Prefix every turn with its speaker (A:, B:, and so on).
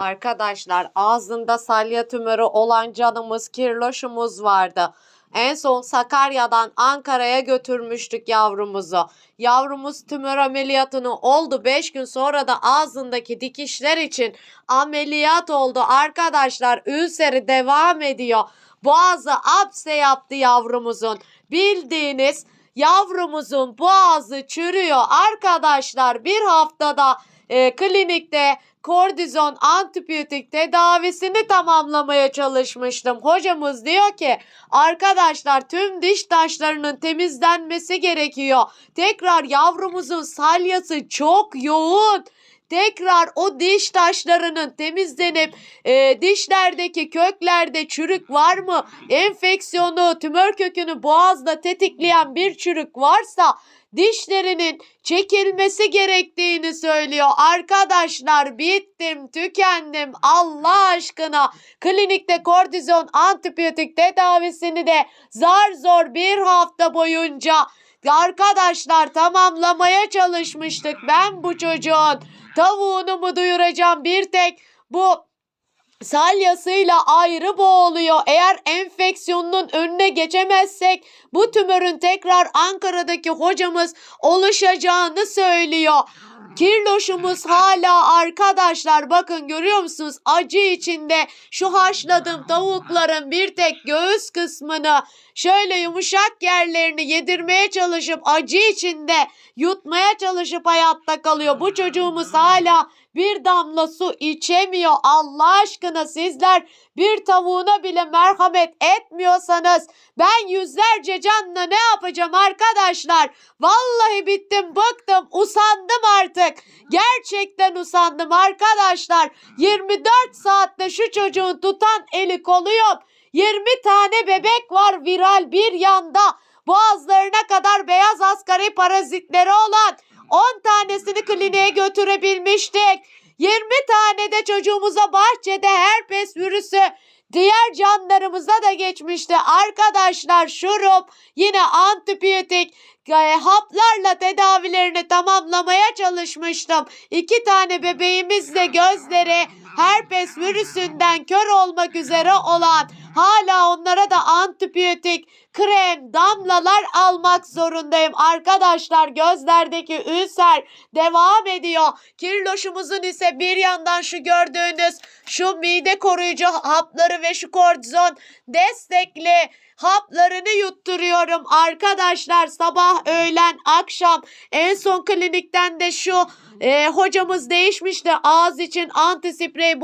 A: Arkadaşlar ağzında salya tümörü olan canımız kirloşumuz vardı. En son Sakarya'dan Ankara'ya götürmüştük yavrumuzu. Yavrumuz tümör ameliyatını oldu. 5 gün sonra da ağzındaki dikişler için ameliyat oldu. Arkadaşlar ülseri devam ediyor. Boğazı apse yaptı yavrumuzun. Bildiğiniz yavrumuzun boğazı çürüyor. Arkadaşlar bir haftada e, klinikte kortizon antibiyotik tedavisini tamamlamaya çalışmıştım. Hocamız diyor ki arkadaşlar tüm diş taşlarının temizlenmesi gerekiyor. Tekrar yavrumuzun salyası çok yoğun. Tekrar o diş taşlarının temizlenip e, dişlerdeki köklerde çürük var mı? Enfeksiyonu, tümör kökünü boğazda tetikleyen bir çürük varsa dişlerinin çekilmesi gerektiğini söylüyor. Arkadaşlar bittim, tükendim. Allah aşkına klinikte kortizon antibiyotik tedavisini de zar zor bir hafta boyunca arkadaşlar tamamlamaya çalışmıştık. Ben bu çocuğun tavuğunu mu duyuracağım bir tek bu salyasıyla ayrı boğuluyor. Eğer enfeksiyonun önüne geçemezsek bu tümörün tekrar Ankara'daki hocamız oluşacağını söylüyor. Kirloşumuz hala arkadaşlar bakın görüyor musunuz acı içinde şu haşladığım tavukların bir tek göğüs kısmını şöyle yumuşak yerlerini yedirmeye çalışıp acı içinde yutmaya çalışıp hayatta kalıyor. Bu çocuğumuz hala bir damla su içemiyor. Allah aşkına sizler bir tavuğuna bile merhamet etmiyorsanız ben yüzlerce canla ne yapacağım arkadaşlar? Vallahi bittim, bıktım, usandım artık. Gerçekten usandım arkadaşlar. 24 saatte şu çocuğun tutan eli kolu yok. 20 tane bebek var viral bir yanda. Boğazlarına kadar beyaz asgari parazitleri olan 10 tanesini kliniğe götürebilmiştik. 20 tane de çocuğumuza bahçede herpes virüsü diğer canlarımıza da geçmişti. Arkadaşlar şurup yine antibiyotik e, haplarla tedavilerini tamamlamaya çalışmıştım. İki tane bebeğimiz de gözleri herpes virüsünden kör olmak üzere olan hala onlara da antibiyotik krem, damlalar almak zorundayım. Arkadaşlar gözlerdeki ülser devam ediyor. Kirloşumuzun ise bir yandan şu gördüğünüz şu mide koruyucu hapları ve şu kortizon destekli haplarını yutturuyorum arkadaşlar sabah öğlen akşam en son klinikten de şu e, hocamız değişmişti ağız için anti sprey